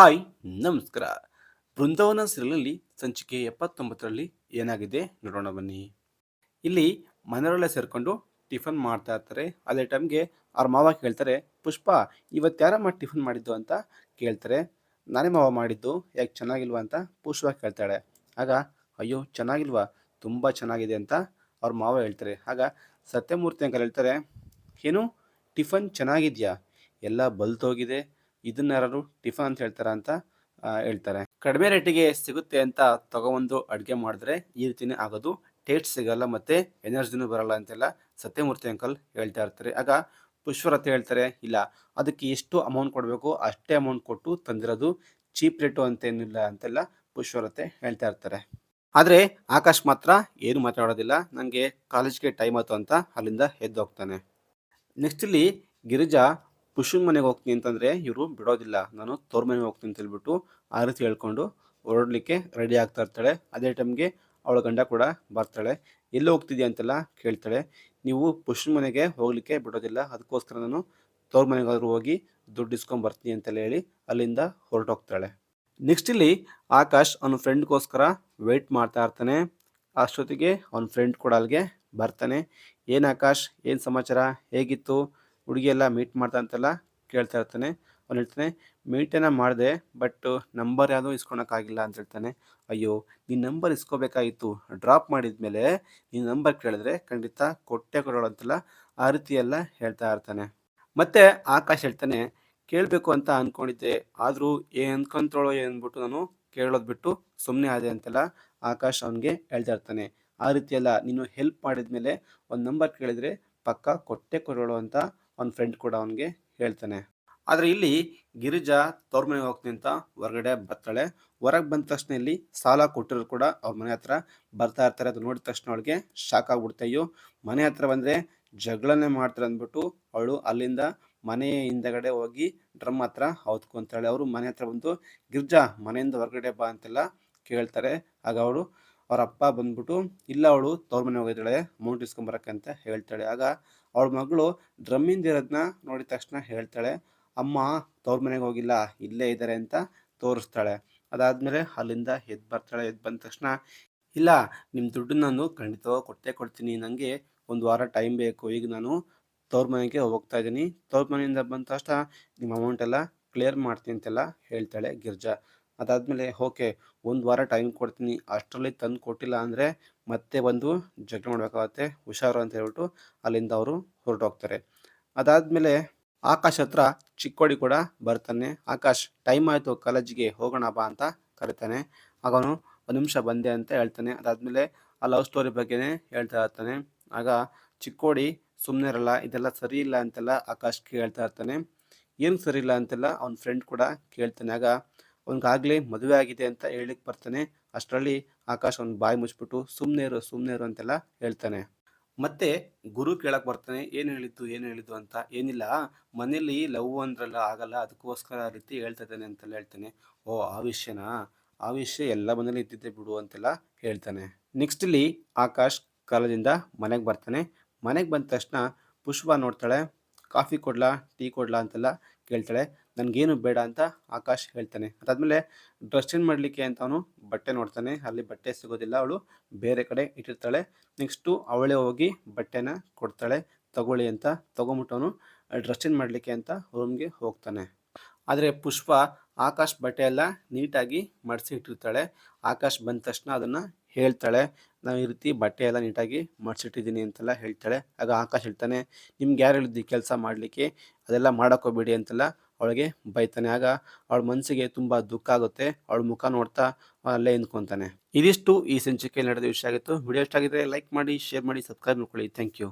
Hi, ನಮಸ್ಕಾರ. ಬೃಂದಾವನ ಸೀರಿಯಲಲ್ಲಿ ಸಂಚಿಕೆ ಎಪ್ಪತ್ತೊಂಬತ್ತರಲ್ಲಿ ಏನಾಗಿದೆ ನೋಡೋಣ ಬನ್ನಿ. ಇಲ್ಲಿ ಮನೆಯವರೆಲ್ಲ ಸೇರಿಕೊಂಡು ಟಿಫನ್ ಮಾಡ್ತಾ ಇರ್ತಾರೆ. ಅದೇ ಟೈಮ್ಗೆ ಅವ್ರ ಮಾವ ಕೇಳ್ತಾರೆ, ಪುಷ್ಪ, ಇವತ್ತು ಮಾಡಿ ಟಿಫನ್ ಮಾಡಿದ್ದು? ಅಂತ ಕೇಳ್ತಾರೆ. ನಾನೇ ಮಾವ ಮಾಡಿದ್ದು. ಯಾಕೆ ಚೆನ್ನಾಗಿಲ್ವಾ? ಅಂತ ಪುಷ್ಪ ಕೇಳ್ತಾಳೆ. ಆಗ, ಅಯ್ಯೋ, ಚೆನ್ನಾಗಿಲ್ವಾ? ತುಂಬ ಚೆನ್ನಾಗಿದೆ ಅಂತ ಅವ್ರ ಮಾವ ಹೇಳ್ತಾರೆ. ಆಗ ಸತ್ಯಮೂರ್ತಿ ಅಂಕಲ್ ಹೇಳ್ತಾರೆ, ಏನು? ಟಿಫನ್ ಚೆನ್ನಾಗಿದ್ಯಾ? ಎಲ್ಲ ಬಲ್ತೋಗಿದೆ ಇದನ್ನ ಯಾರು ಟಿಫನ್ ಅಂತ ಹೇಳ್ತಾರ ಅಂತ ಹೇಳ್ತಾರೆ. ಕಡಿಮೆ ರೇಟಿಗೆ ಸಿಗುತ್ತೆ ಅಂತ ತಗೊಬಂದು ಅಡುಗೆ ಮಾಡಿದ್ರೆ ಈ ರೀತಿನೇ ಆಗೋದು. ಟೇಸ್ಟ್ ಸಿಗಲ್ಲ ಮತ್ತೆ ಎನರ್ಜಿನೂ ಬರಲ್ಲ ಅಂತೆಲ್ಲ ಸತ್ಯಮೂರ್ತಿ ಅಂಕಲ್ ಹೇಳ್ತಾ ಇರ್ತಾರೆ. ಆಗ ಪುಷ್ಪರಥ ಹೇಳ್ತಾರೆ, ಇಲ್ಲ, ಅದಕ್ಕೆ ಎಷ್ಟು ಅಮೌಂಟ್ ಕೊಡಬೇಕು, ಅಷ್ಟೇ ಅಮೌಂಟ್ ಕೊಟ್ಟು ತಂದಿರೋದು ಚೀಪ್ ರೇಟು ಅಂತೇನಿಲ್ಲ ಅಂತೆಲ್ಲ ಪುಷ್ಪರತೆ ಹೇಳ್ತಾ ಇರ್ತಾರೆ. ಆದರೆ ಆಕಾಶ್ ಮಾತ್ರ ಏನು ಮಾತಾಡೋದಿಲ್ಲ ನನಗೆ ಕಾಲೇಜ್ಗೆ ಟೈಮ್ ಆಯ್ತು ಅಂತ ಅಲ್ಲಿಂದ ಎದ್ದು ಹೋಗ್ತಾನೆ. ನೆಕ್ಸ್ಟ್ ಇಲ್ಲಿ ಗಿರಿಜಾ ಪುಷ್ಪನ ಮನೆಗೆ ಹೋಗ್ತೀನಿ ಅಂತಂದರೆ, ಇವರು ಬಿಡೋದಿಲ್ಲ. ನಾನು ತೋರ್ ಮನೆಗೆ ಹೋಗ್ತೀನಿ ಅಂತ ಹೇಳ್ಬಿಟ್ಟು ಆ ರೀತಿ ಹೇಳ್ಕೊಂಡು ಹೊರಡಲಿಕ್ಕೆ ರೆಡಿ ಆಗ್ತಾ ಇರ್ತಾಳೆ. ಅದೇ ಟೈಮ್ಗೆ ಅವಳ ಗಂಡ ಕೂಡ ಬರ್ತಾಳೆ. ಎಲ್ಲಿ ಹೋಗ್ತಿದ್ಯಾ? ಅಂತೆಲ್ಲ ಕೇಳ್ತಾಳೆ. ನೀವು ಪುಷ್ಪನ ಮನೆಗೆ ಹೋಗ್ಲಿಕ್ಕೆ ಬಿಡೋದಿಲ್ಲ. ಅದಕ್ಕೋಸ್ಕರ ನಾನು ತೋರ್ ಮನೆಗಾದರೂ ಹೋಗಿ ದುಡ್ಡು ಇಸ್ಕೊಂಡ್ ಬರ್ತೀನಿ ಅಂತೆಲ್ಲ ಹೇಳಿ ಅಲ್ಲಿಂದ ಹೊರಟೋಗ್ತಾಳೆ. ನೆಕ್ಸ್ಟ್ ಇಲ್ಲಿ ಆಕಾಶ್ ಅವನ ಫ್ರೆಂಡ್ಗೋಸ್ಕರ ವೆಯ್ಟ್ ಮಾಡ್ತಾ ಇರ್ತಾನೆ. ಅಷ್ಟೊತ್ತಿಗೆ ಅವನ ಫ್ರೆಂಡ್ ಕೂಡ ಅಲ್ಲಿಗೆ ಬರ್ತಾನೆ. ಏನು ಆಕಾಶ್? ಏನು ಸಮಾಚಾರ? ಹೇಗಿತ್ತು? ಹುಡುಗಿ ಎಲ್ಲ ಮೀಟ್ ಮಾಡ್ತಾ ಅಂತೆಲ್ಲ ಕೇಳ್ತಾ ಇರ್ತಾನೆ. ಅವ್ನು ಹೇಳ್ತಾನೆ ಮೀಟೇನ ಮಾಡಿದೆ ಬಟ್ ನಂಬರ್ ಯಾವುದೂ ಇಸ್ಕೊಳಕ್ಕಾಗಿಲ್ಲ ಅಂತ ಹೇಳ್ತಾನೆ. ಅಯ್ಯೋ, ನೀನು ನಂಬರ್ ಇಸ್ಕೋಬೇಕಾಗಿತ್ತು. ಡ್ರಾಪ್ ಮಾಡಿದ್ಮೇಲೆ ನೀನು ನಂಬರ್ ಕೇಳಿದ್ರೆ ಖಂಡಿತ ಕೊಟ್ಟೆ ಕೊಡೋಳು ಅಂತೆಲ್ಲ ಆ ರೀತಿ ಎಲ್ಲ ಹೇಳ್ತಾ ಇರ್ತಾನೆ. ಮತ್ತೆ ಆಕಾಶ್ ಹೇಳ್ತಾನೆ, ಕೇಳಬೇಕು ಅಂತ ಅಂದ್ಕೊಂಡಿದ್ದೆ ಆದರೂ ಏನು ಅಂದ್ಕೊಂತೋಳು ಅಂದ್ಬಿಟ್ಟು ನಾನು ಕೇಳೋದು ಬಿಟ್ಟು ಸುಮ್ಮನೆ ಆದೆ ಅಂತೆಲ್ಲ ಆಕಾಶ್ ಅವನಿಗೆ ಹೇಳ್ತಾ ಇರ್ತಾನೆ. ಆ ರೀತಿಯೆಲ್ಲ ನೀನು ಹೆಲ್ಪ್ ಮಾಡಿದ್ಮೇಲೆ ಒಂದು ನಂಬರ್ ಕೇಳಿದರೆ ಪಕ್ಕ ಕೊಟ್ಟೆ ಕೊಡೋಳು ಅಂತ ಅವನ ಫ್ರೆಂಡ್ ಕೂಡ ಅವನಿಗೆ ಹೇಳ್ತಾನೆ. ಆದರೆ ಇಲ್ಲಿ ಗಿರಿಜಾ ತವ್ರ ಮನೆಗೆ ಹೋಗ್ತೀನಿ ಅಂತ ಹೊರಗಡೆ ಬರ್ತಾಳೆ. ಹೊರಗೆ ಬಂದ ತಕ್ಷಣ ಇಲ್ಲಿ ಸಾಲ ಕೊಟ್ಟಿರೋರು ಕೂಡ ಅವ್ರ ಮನೆ ಹತ್ರ ಬರ್ತಾ ಇರ್ತಾರೆ. ಅದು ನೋಡಿದ ತಕ್ಷಣ ಅವಳಿಗೆ ಶಾಕ್ ಆಗ್ಬಿಡುತ್ತೆ. ಅಯ್ಯೋ, ಮನೆ ಹತ್ರ ಬಂದರೆ ಜಗಳನೆ ಮಾಡ್ತಾರೆ ಅಂದ್ಬಿಟ್ಟು ಅವಳು ಅಲ್ಲಿಂದ ಮನೆ ಹಿಂದಗಡೆ ಹೋಗಿ ಡ್ರಮ್ ಹತ್ರ ಹೊತ್ಕೊಂತಾಳೆ. ಅವರು ಮನೆ ಹತ್ರ ಬಂದು, ಗಿರ್ಜಾ, ಮನೆಯಿಂದ ಹೊರಗಡೆ ಬಾ ಅಂತೆಲ್ಲ ಕೇಳ್ತಾರೆ. ಆಗ ಅವಳು ಅವ್ರ ಅಪ್ಪ ಬಂದ್ಬಿಟ್ಟು, ಇಲ್ಲ ಅವಳು, ತವ್ರ ಮನೆ ಹೋಗಿದ್ದಾಳೆ ಅಮೌಂಟ್ ಇಸ್ಕೊಂಬರಕ್ಕೆ ಅಂತ ಹೇಳ್ತಾಳೆ. ಆಗ ಅವಳ ಮಗಳು ಡ್ರಮ್ಮಿಂದ ಇರೋದನ್ನ ನೋಡಿದ ತಕ್ಷಣ ಹೇಳ್ತಾಳೆ, ಅಮ್ಮ, ತವ್ರ ಮನೆಗೆ ಹೋಗಿಲ್ಲ, ಇಲ್ಲೇ ಇದ್ದಾರೆ ಅಂತ ತೋರಿಸ್ತಾಳೆ. ಅದಾದಮೇಲೆ ಅಲ್ಲಿಂದ ಎದ್ದು ಬರ್ತಾಳೆ. ಎದ್ದು ಬಂದ ತಕ್ಷಣ, ಇಲ್ಲ ನಿಮ್ಮ ದುಡ್ಡು ನಾನು ಖಂಡಿತ ಕೊಟ್ಟೇ ಕೊಡ್ತೀನಿ. ನನಗೆ ಒಂದು ವಾರ ಟೈಮ್ ಬೇಕು. ಈಗ ನಾನು ತವ್ರ ಮನೆಗೆ ಹೋಗ್ತಾ ಇದ್ದೀನಿ. ತವ್ರ ಮನೆಯಿಂದ ಬಂದ ತಕ್ಷಣ ನಿಮ್ಮ ಅಮೌಂಟ್ ಎಲ್ಲ ಕ್ಲಿಯರ್ ಮಾಡ್ತೀನಿ ಅಂತೆಲ್ಲ ಹೇಳ್ತಾಳೆ ಗಿರ್ಜಾ. ಅದಾದಮೇಲೆ, ಓಕೆ, ಒಂದು ವಾರ ಟೈಮ್ ಕೊಡ್ತೀನಿ. ಅಷ್ಟರಲ್ಲಿ ತಂದು ಕೊಟ್ಟಿಲ್ಲ ಅಂದರೆ ಮತ್ತೆ ಬಂದು ಜಗಳ ಮಾಡಬೇಕಾಗತ್ತೆ. ಹುಷಾರು ಅಂತ ಹೇಳ್ಬಿಟ್ಟು ಅಲ್ಲಿಂದ ಅವರು ಹೊರಟೋಗ್ತಾರೆ. ಅದಾದಮೇಲೆ ಆಕಾಶ್ ಹತ್ರ ಚಿಕ್ಕೋಡಿ ಕೂಡ ಬರ್ತಾನೆ. ಆಕಾಶ್, ಟೈಮ್ ಆಯಿತು, ಕಾಲೇಜಿಗೆ ಹೋಗೋಣ ಬಾ ಅಂತ ಕರಿತಾನೆ. ಅವನು, ಒಂದು ನಿಮಿಷ ಬಂದೆ ಅಂತ ಹೇಳ್ತಾನೆ. ಅದಾದಮೇಲೆ ಆ ಲವ್ ಸ್ಟೋರಿ ಬಗ್ಗೆನೇ ಹೇಳ್ತಾ ಇರ್ತಾನೆ. ಆಗ ಚಿಕ್ಕೋಡಿ ಸುಮ್ಮನೆ ಇರಲ್ಲ, ಇದೆಲ್ಲ ಸರಿ ಇಲ್ಲ ಅಂತೆಲ್ಲ ಆಕಾಶ್ ಕೇಳ್ತಾ ಇರ್ತಾನೆ. ಏನು ಸರಿ ಇಲ್ಲ ಅಂತೆಲ್ಲ ಅವನ ಫ್ರೆಂಡ್ ಕೂಡ ಕೇಳ್ತಾನೆ. ಆಗ ಅವ್ನಿಗಾಗಲೇ ಮದುವೆ ಆಗಿದೆ ಅಂತ ಹೇಳಿಕ್ ಬರ್ತಾನೆ. ಅಷ್ಟರಲ್ಲಿ ಆಕಾಶ್ ಅವ್ನ ಬಾಯಿ ಮುಚ್ಬಿಟ್ಟು ಸುಮ್ಮನೆ ಇರು ಸುಮ್ಮನೆ ಇರು ಅಂತೆಲ್ಲ ಹೇಳ್ತಾನೆ. ಮತ್ತೆ ಗುರು ಕೇಳಕ್ ಬರ್ತಾನೆ, ಏನು ಹೇಳಿದ್ದು ಏನು ಹೇಳಿದ್ದು ಅಂತ? ಏನಿಲ್ಲ ಮನೇಲಿ ಲವ್ ಅಂದ್ರಲ್ಲ ಆಗಲ್ಲ, ಅದಕ್ಕೋಸ್ಕರ ಆ ರೀತಿ ಹೇಳ್ತಾ ಇದ್ದಾನೆ ಅಂತೆಲ್ಲ ಹೇಳ್ತಾನೆ. ಓ, ಆ ವಿಷಯನಾ? ಆ ವಿಷಯ ಎಲ್ಲ ಮನೇಲಿ ಇದ್ದಿದ್ದೆ ಬಿಡು ಅಂತೆಲ್ಲ ಹೇಳ್ತಾನೆ. ನೆಕ್ಸ್ಟ್ ಇಲ್ಲಿ ಆಕಾಶ್ ಕಾಲದಿಂದ ಮನೆಗೆ ಬರ್ತಾನೆ. ಮನೆಗೆ ಬಂದ ತಕ್ಷಣ ಪುಷ್ಪ ನೋಡ್ತಾಳೆ. ಕಾಫಿ ಕೊಡ್ಲಾ, ಟೀ ಕೊಡ್ಲಾ ಅಂತೆಲ್ಲ ಕೇಳ್ತಾಳೆ. ನನಗೇನು ಬೇಡ ಅಂತ ಆಕಾಶ್ ಹೇಳ್ತಾನೆ. ಅದಾದಮೇಲೆ ಡ್ರೆಸ್ ಚೇಂಜ್ ಮಾಡಲಿಕ್ಕೆ ಅಂತ ಅವನು ಬಟ್ಟೆ ನೋಡ್ತಾನೆ. ಅಲ್ಲಿ ಬಟ್ಟೆ ಸಿಗೋದಿಲ್ಲ. ಅವಳು ಬೇರೆ ಕಡೆ ಇಟ್ಟಿರ್ತಾಳೆ. ನೆಕ್ಸ್ಟು ಅವಳೇ ಹೋಗಿ ಬಟ್ಟೆನ ಕೊಡ್ತಾಳೆ. ತಗೊಳ್ಳಿ ಅಂತ ತೊಗೊಂಬಿಟ್ಟು ಅವನು ಡ್ರೆಸ್ ಚೇಂಜ್ ಮಾಡಲಿಕ್ಕೆ ಅಂತ ರೂಮ್ಗೆ ಹೋಗ್ತಾನೆ. ಆದರೆ ಪುಷ್ಪ ಆಕಾಶ್ ಬಟ್ಟೆ ಎಲ್ಲ ನೀಟಾಗಿ ಮಡಿಸಿ ಇಟ್ಟಿರ್ತಾಳೆ ಆಕಾಶ್ ಬಂದ ತಕ್ಷಣ ಅದನ್ನು ಹೇಳ್ತಾಳೆ. ನಾವು ಈ ರೀತಿ ಬಟ್ಟೆ ಎಲ್ಲ ನೀಟಾಗಿ ಮಡಿಸಿಟ್ಟಿದ್ದೀನಿ ಅಂತೆಲ್ಲ ಹೇಳ್ತಾಳೆ. ಆಗ ಆಕಾಶ್ ಹೇಳ್ತಾನೆ, ನಿಮ್ಗೆ ಯಾರು ಹೇಳಿದ್ದು ಕೆಲಸ ಮಾಡಲಿಕ್ಕೆ? ಅದೆಲ್ಲ ಮಾಡೋಕ್ಕೋಗ್ಬೇಡಿ ಅಂತೆಲ್ಲ ಅವಳಿಗೆ ಬೈತಾನೆ. ಆಗ ಅವಳ ಮನಸ್ಸಿಗೆ ತುಂಬ ದುಃಖ ಆಗುತ್ತೆ. ಅವಳ ಮುಖ ನೋಡ್ತಾ ಅಲ್ಲೇ ನಿಂತ್ಕೊತಾನೆ. ಇದಿಷ್ಟು ಈ ಸಂಚಿಕೆಯಲ್ಲಿ ನಡೆದ ವಿಷಯ ಆಗಿತ್ತು. ವಿಡಿಯೋ ಇಷ್ಟ ಆಗಿದ್ರೆ ಲೈಕ್ ಮಾಡಿ, ಶೇರ್ ಮಾಡಿ, ಸಬ್ಸ್ಕ್ರೈಬ್ ಮಾಡ್ಕೊಳ್ಳಿ. Thank you.